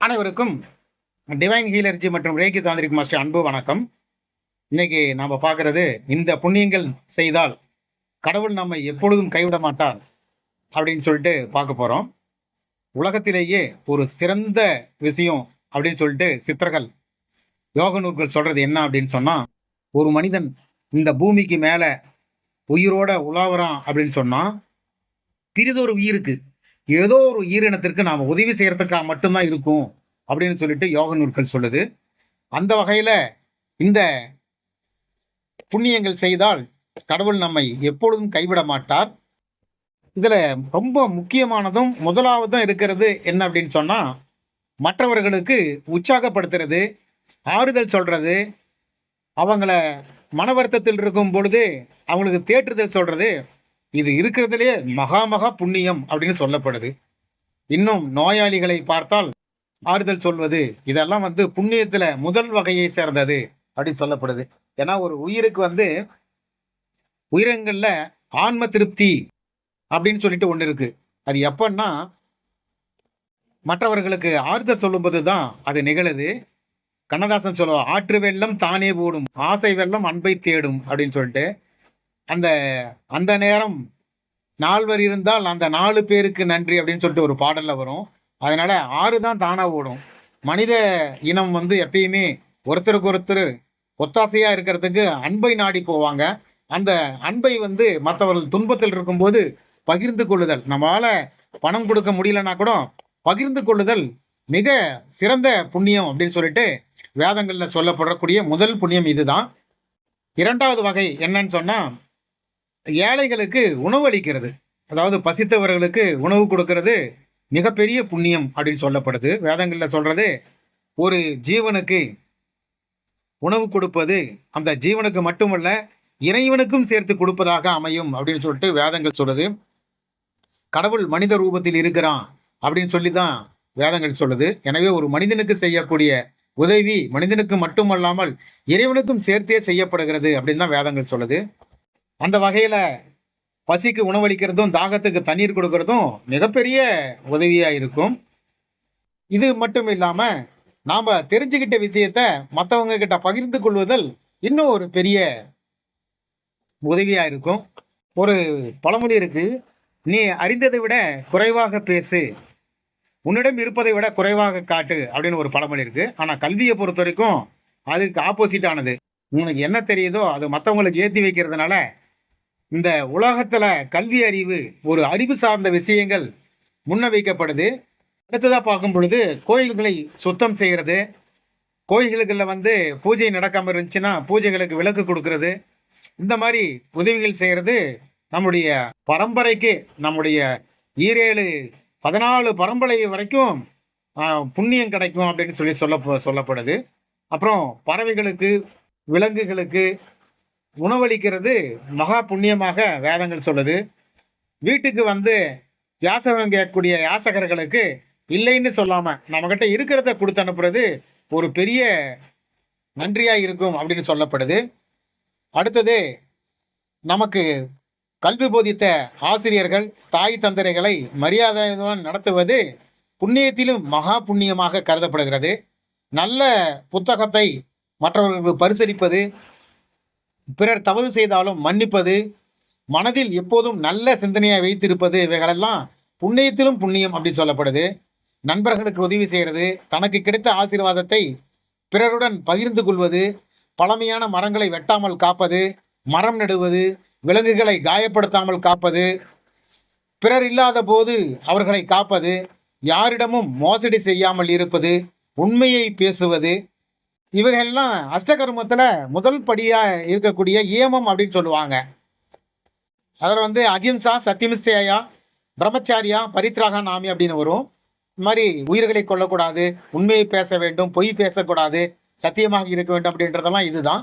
அனைவருக்கும் டிவைன் ஹீலர்ஜி மற்றும் Reiki tantric master அன்பு வணக்கம். இன்னைக்கு நாம் பார்க்கறது இந்த புண்ணியங்கள் செய்தால் கடவுள் நம்மை எப்பொழுதும் கைவிட மாட்டார் அப்படின்னு சொல்லிட்டு பார்க்க போகிறோம் உலகத்திலேயே ஒரு சிறந்த விஷயம் அப்படின்னு சொல்லிட்டு சித்தர்கள் யோக நூல்கள் சொல்கிறது என்ன அப்படின்னு சொன்னால் ஒரு மனிதன் இந்த பூமிக்கு மேலே உயிரோட உலாவறான் அப்படின்னு சொன்னால் பிரிதொரு உயிருக்கு ஏதோ ஒரு உயிரினத்திற்கு நாம் உதவி செய்யறதுக்காக மட்டும்தான் இருக்கும் அப்படின்னு சொல்லிட்டு யோக நூல்கள் சொல்லுது. அந்த வகையில் இந்த புண்ணியங்கள் செய்தால் கடவுள் நம்மை எப்பொழுதும் கைவிட மாட்டார். இதில் ரொம்ப முக்கியமானதும் முதலாவதும் இருக்கிறது என்ன அப்படின்னு சொன்னால் மற்றவர்களுக்கு உற்சாகப்படுத்துறது ஆறுதல் சொல்கிறது அவங்கள மன வருத்தத்தில் இருக்கும் பொழுது அவங்களுக்கு தேற்றுதல் சொல்கிறது இது இருக்கிறதுலே மகா மகா புண்ணியம் அப்படின்னு சொல்லப்படுது. இன்னும் நோயாளிகளை பார்த்தால் ஆறுதல் சொல்வது இதெல்லாம் வந்து புண்ணியத்தில் முதல் வகையை சேர்ந்தது அப்படின்னு சொல்லப்படுது. ஏன்னா ஒரு உயிருக்கு வந்து உயிரங்களில் ஆன்ம திருப்தி அப்படின்னு சொல்லிட்டு ஒன்று இருக்குது அது எப்பன்னா மற்றவர்களுக்கு ஆறுதல் சொல்லும்போது தான் அது நிகழுது. கண்ணதாசன் சொல்லுவா ஆற்று வெள்ளம் தானே போடும் ஆசை வெள்ளம் அன்பை தேடும் அப்படின்னு சொல்லிட்டு. அந்த அந்த நேரம் நால்வர் இருந்தால் அந்த நாலு பேருக்கு நன்றி அப்படின்னு சொல்லிட்டு ஒரு பாடலில் வரும். அதனால் ஆறு தான் தானாக ஓடும். மனித இனம் வந்து எப்பயுமே ஒருத்தருக்கு ஒருத்தர் ஒத்தாசையாக இருக்கிறதுக்கு அன்பை நாடி போவாங்க. அந்த அன்பை வந்து மற்றவர்கள் துன்பத்தில் இருக்கும்போது பகிர்ந்து கொள்ளுதல். நம்மளால் பணம் கொடுக்க முடியலன்னா கூட பகிர்ந்து கொள்ளுதல் மிக சிறந்த புண்ணியம் அப்படின்னு சொல்லிட்டு வேதங்களில் சொல்லப்படக்கூடிய முதல் புண்ணியம் இதுதான். இரண்டாவது வகை என்னன்னு சொன்னால் ஏழைகளுக்கு உணவு அளிக்கிறது. அதாவது பசித்தவர்களுக்கு உணவு கொடுக்கிறது மிகப்பெரிய புண்ணியம் அப்படின்னு சொல்லப்படுது. வேதங்களில் சொல்கிறது ஒரு ஜீவனுக்கு உணவு கொடுப்பது அந்த ஜீவனுக்கு மட்டுமல்ல இறைவனுக்கும் சேர்த்து கொடுப்பதாக அமையும் அப்படின்னு சொல்லிட்டு வேதங்கள் சொல்லுது. கடவுள் மனித ரூபத்தில் இருக்கிறான் அப்படின்னு சொல்லி தான் வேதங்கள் சொல்லுது. எனவே ஒரு மனிதனுக்கு செய்யக்கூடிய உதவி மனிதனுக்கு மட்டுமல்லாமல் இறைவனுக்கும் சேர்த்தே செய்யப்படுகிறது அப்படின்னு தான் வேதங்கள் சொல்லுது. அந்த வகையில் பசிக்கு உணவளிக்கிறதும் தாகத்துக்கு தண்ணீர் கொடுக்கறதும் மிகப்பெரிய உதவியாக இருக்கும். இது மட்டும் இல்லாமல் நாம் தெரிஞ்சுக்கிட்ட விஷயத்த மற்றவங்க கிட்ட பகிர்ந்து கொள்வதில் இன்னும் ஒரு பெரிய உதவியாக இருக்கும். ஒரு பழமொழி இருக்கு. நீ அறிந்ததை விட குறைவாக பேசு. உன்னிடம் இருப்பதை விட குறைவாக காட்டு அப்படின்னு ஒரு பழமொழி இருக்கு. ஆனால் கல்வியை பொறுத்த வரைக்கும் அதுக்கு ஆப்போசிட் ஆனது. உனக்கு என்ன தெரியுதோ அது மற்றவங்களுக்கு ஏற்றி வைக்கிறதுனால இந்த உலகத்தில் கல்வி அறிவு ஒரு அறிவு சார்ந்த விஷயங்கள் முன்ன வைக்கப்படுது அடுத்ததாக பார்க்கும் பொழுது கோயில்களை சுத்தம் செய்கிறது கோயில்களில் வந்து பூஜை நடக்காமல் இருந்துச்சுன்னா பூஜைகளுக்கு விளக்கு கொடுக்கறது. இந்த மாதிரி உதவிகள் செய்கிறது நம்முடைய பரம்பரைக்கு நம்முடைய ஈரேழு பதினாலு பரம்பரை வரைக்கும் புண்ணியம் கிடைக்கும் அப்படின்னு சொல்லி சொல்ல சொல்லப்படுது. அப்புறம் பறவைகளுக்கு விலங்குகளுக்கு உணவளிக்கிறது மகா புண்ணியமாக வேதங்கள் சொல்லுது. வீட்டுக்கு வந்து யாசகம் கேட்கக்கூடிய யாசகர்களுக்கு இல்லைன்னு சொல்லாமல் நம்மக்கிட்ட இருக்கிறத கொடுத்து அனுப்புறது ஒரு பெரிய நன்றியாக இருக்கும் அப்படின்னு சொல்லப்படுது. அடுத்தது நமக்கு கல்வி போதித்த ஆசிரியர்கள் தாய் தந்தரைகளை மரியாதையுடன் நடத்துவது புண்ணியத்திலும் மகா புண்ணியமாக கருதப்படுகிறது. நல்ல புத்தகத்தை மற்றவர்களுக்கு பரிசளிப்பது பிறர் தவறு செய்தாலும் மன்னிப்பது மனதில் எப்போதும் நல்ல சிந்தனையை வைத்திருப்பது இவைகளெல்லாம் புண்ணியத்திலும் புண்ணியம் அப்படி சொல்லப்படுது. நண்பர்களுக்கு உதவி செய்கிறது தனக்கு கிடைத்த ஆசீர்வாதத்தை பிறருடன் பகிர்ந்து கொள்வது பழமையான மரங்களை வெட்டாமல் காப்பது மரம் நடுவது விலங்குகளை காயப்படுத்தாமல் காப்பது பிறர் இல்லாத போது அவர்களை காப்பது யாரிடமும் மோசடி செய்யாமல் இருப்பது உண்மையை பேசுவது இவைகள்லாம் அஷ்டகர்மத்தில் முதல் படியாக இருக்கக்கூடிய ஏமம் அப்படின்னு சொல்லுவாங்க. அதில் வந்து அகிம்சா சத்தியமிஸ்தேயா பிரம்மச்சாரியா பரித்ராக நாமி அப்படின்னு வரும். இந்த மாதிரி உயிர்களை கொல்லக்கூடாது உண்மையை பேச வேண்டும் பொய் பேசக்கூடாது சத்தியமாக இருக்க வேண்டும் அப்படின்றதெல்லாம் இதுதான்.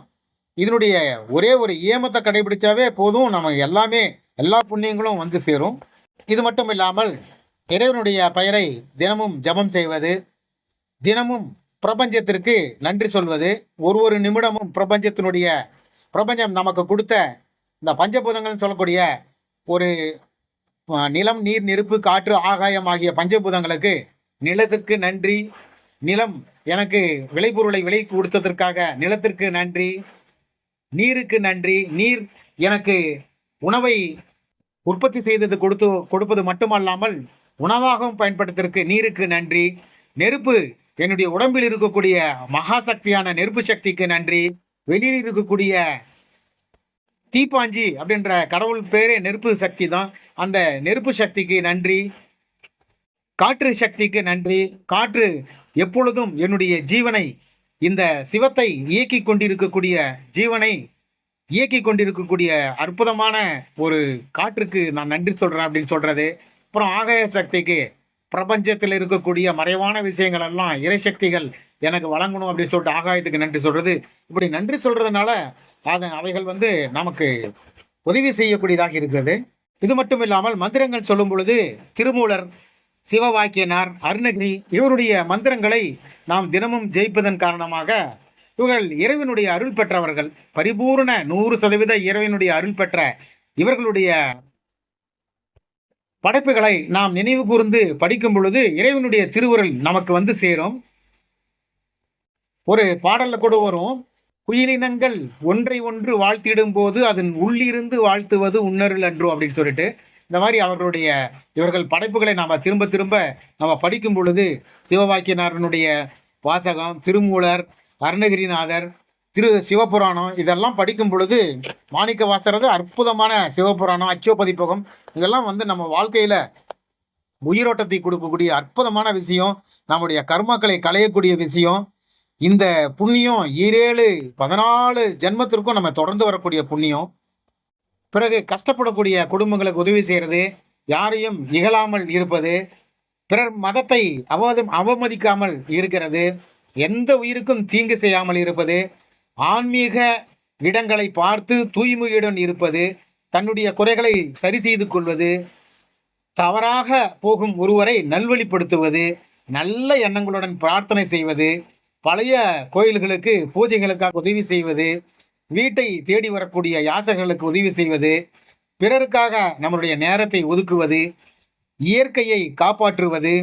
இதனுடைய ஒரே ஒரு ஏமத்தை கடைபிடிச்சாவே போதும். நம்ம எல்லாமே எல்லா புண்ணியங்களும் வந்து சேரும். இது மட்டும் இல்லாமல் இறைவனுடைய பெயரை தினமும் ஜெபம் செய்வது தினமும் பிரபஞ்சத்திற்கு நன்றி சொல்வது. ஒரு ஒரு நிமிடமும் பிரபஞ்சத்தினுடைய பிரபஞ்சம் நமக்கு கொடுத்த இந்த பஞ்சபூதங்கள்னு சொல்லக்கூடிய ஒரு நிலம் நீர் நெருப்பு காற்று ஆகாயம் ஆகிய பஞ்சபூதங்களுக்கு நிலத்திற்கு நன்றி. நிலம் எனக்கு விளைபொருளை விலை கொடுத்ததற்காக நிலத்திற்கு நன்றி. நீருக்கு நன்றி. நீர் எனக்கு உணவை உற்பத்தி செய்தது கொடுத்து கொடுப்பது மட்டுமல்லாமல் உணவாகவும் பயன்படுத்துவதற்கு நீருக்கு நன்றி. நெருப்பு என்னுடைய உடம்பில் இருக்கக்கூடிய மகா சக்தியான நெருப்பு சக்திக்கு நன்றி. வெளியில் இருக்கக்கூடிய தீப்பாஞ்சி அப்படின்ற கடவுள் பேரே நெருப்பு சக்தி தான் அந்த நெருப்பு சக்திக்கு நன்றி. காற்று சக்திக்கு நன்றி. காற்று எப்பொழுதும் என்னுடைய ஜீவனை இந்த சிவத்தை இயக்கி கொண்டிருக்கக்கூடிய ஜீவனை இயக்கி கொண்டிருக்கக்கூடிய அற்புதமான ஒரு காற்றுக்கு நான் நன்றி சொல்கிறேன் அப்படின்னு சொல்கிறது அப்புறம் ஆகாய சக்திக்கு பிரபஞ்சத்தில் இருக்கக்கூடிய மறைவான விஷயங்கள் எல்லாம் இறைசக்திகள் எனக்கு வழங்கணும் அப்படின்னு சொல்லிட்டு ஆகாயத்துக்கு நன்றி சொல்கிறது இப்படி நன்றி சொல்கிறதுனால அதன் அவைகள் வந்து நமக்கு உதவி செய்யக்கூடியதாக இருக்கிறது. இது மட்டும் இல்லாமல் மந்திரங்கள் சொல்லும் பொழுது திருமூலர் சிவவாக்கியனார் அருணகிரி இவருடைய மந்திரங்களை நாம் தினமும் ஜெயிப்பதன் காரணமாக இவர்கள் இறைவனுடைய அருள் பெற்றவர்கள். பரிபூர்ண நூறு சதவீத இறைவனுடைய அருள் பெற்ற இவர்களுடைய படைப்புகளை நாம் நினைவு கூர்ந்து படிக்கும் பொழுது இறைவனுடைய திருவுரல் நமக்கு வந்து சேரும். ஒரு பாடலில் கூட வரும் குயிலினங்கள் ஒன்றை ஒன்று வாழ்த்திடும் போது அதன் உள்ளிருந்து வாழ்த்துவது உன்னருள் அன்றோ அப்படின்னு சொல்லிட்டு. இந்த மாதிரி அவர்களுடைய இவர்கள் படைப்புகளை நாம் திரும்ப திரும்ப நம்ம படிக்கும் பொழுது சிவபாக்கியனாரனுடைய வாசகம் திருமூலர் அருணகிரிநாதர் திரு சிவபுராணம் இதெல்லாம் படிக்கும் பொழுது மாணிக்க வாசரது அற்புதமான சிவபுராணம் அச்சோ பதிப்பகம் இதெல்லாம் வந்து நம்ம வாழ்க்கையில் உயிரோட்டத்தை கொடுக்கக்கூடிய அற்புதமான விஷயம் நம்முடைய கர்மக்களை களையக்கூடிய விஷயம். இந்த புண்ணியம் ஈரேழு பதினாலு ஜென்மத்திற்கும் நம்ம தொடர்ந்து வரக்கூடிய புண்ணியம். பிறகு கஷ்டப்படக்கூடிய குடும்பங்களுக்கு உதவி செய்கிறது யாரையும் இகழாமல் இருப்பது பிறர் மதத்தை அவதும் அவமதிக்காமல் இருக்கிறது எந்த உயிருக்கும் தீங்கு செய்யாமல் இருப்பது ஆன்மீக இடங்களை பார்த்து தூய்மையுடன் இருப்பது தன்னுடைய குறைகளை சரி செய்து கொள்வது தவறாக போகும் ஒருவரை நல்வழிப்படுத்துவது நல்ல எண்ணங்களுடன் பிரார்த்தனை செய்வது பழைய கோயில்களுக்கு பூஜைகளுக்காக உதவி செய்வது வீட்டை தேடி வரக்கூடிய யாசகர்களுக்கு உதவி செய்வது பிறருக்காக நம்மளுடைய நேரத்தை ஒதுக்குவது இயற்கையை காப்பாற்றுவது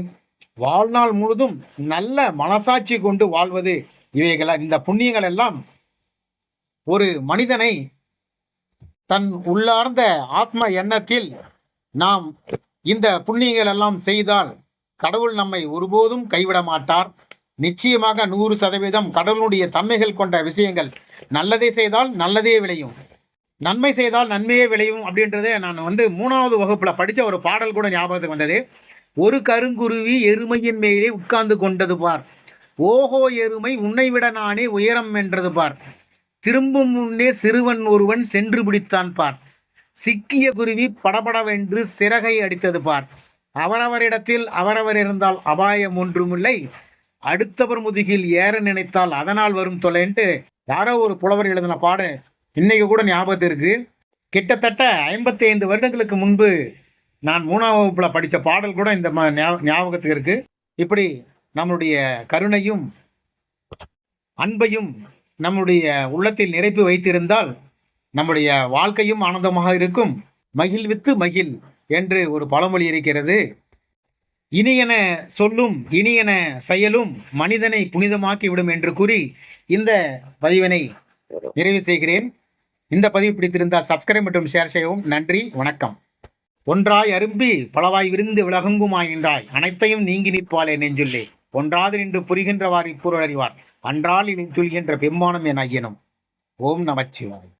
வாழ்நாள் முழுதும் நல்ல மனசாட்சி கொண்டு வாழ்வது இவைகள் இந்த புண்ணியங்கள் எல்லாம் ஒரு மனிதனை தன் உள்ளார்ந்த ஆத்ம எண்ணத்தில் நாம் இந்த புண்ணியங்கள் எல்லாம் செய்தால் கடவுள் நம்மை ஒருபோதும் கைவிட மாட்டார். நிச்சயமாக நூறு சதவீதம் கடவுளுடைய தன்மைகள் கொண்ட விஷயங்கள் நல்லதை செய்தால் நல்லதே விளையும். நன்மை செய்தால் நன்மையே விளையும் அப்படின்றத நான் வந்து மூணாவது வகுப்பில் படித்த ஒரு பாடல் கூட ஞாபகத்துக்கு வந்தது. ஒரு கருங்குருவி எருமையின் மேலே உட்கார்ந்து கொண்டது பார். ஓஹோ எருமை உன்னை விட நானே உயரம் என்றது பார். திரும்பும் முன்னே சிறுவன் ஒருவன் சென்று பிடித்தான் பார். சிக்கிய குருவி படபடவென்று சிறகை அடித்தது பார். அவரவரிடத்தில் அவரவர் இருந்தால் அபாயம் ஒன்றுமில்லை. அடுத்தவர் முதுகில் ஏற நினைத்தால் அதனால் வரும் தொலைன்ட்டு யாரோ ஒரு புலவர் எழுதின பாடு. இன்னைக்கு கூட ஞாபகத்து இருக்கு. கிட்டத்தட்ட ஐம்பத்தி ஐந்து வருடங்களுக்கு முன்பு நான் மூணாம் வகுப்பில் படித்த பாடல் கூட இந்த ம- ஞாபகத்துக்கு இருக்கு. இப்படி நம்மளுடைய கருணையும் அன்பையும் நம்முடைய உள்ளத்தில் நிரப்பி வைத்திருந்தால் நம்முடைய வாழ்க்கையும் ஆனந்தமாக இருக்கும். மகிழ்வித்து மகிழ் என்று ஒரு பழமொழி இருக்கிறது. இனியன சொல்லும் இனியன செயலும் மனிதனை புனிதமாக்கி விடும் என்று கூறி இந்த பதிவினை நிறைவு செய்கிறேன். இந்த பதிவு பிடித்திருந்தால் சப்ஸ்கிரைப் மற்றும் ஷேர் செய்யவும் நன்றி வணக்கம். ஒன்றாய் அரும்பி பலவாய் விருந்து விலகுங்குமாயின்றாய் அனைத்தையும் நீங்கி நிற்பாளே நெஞ்சுள்ளே. ஒன்றாது நின்று புரிகின்றவாறு இப்பொருள் அறிவார் அன்றால் இனி சொல்கின்ற பெம்மானம் என் ஐயனும். ஓம் நமச்சிவாய்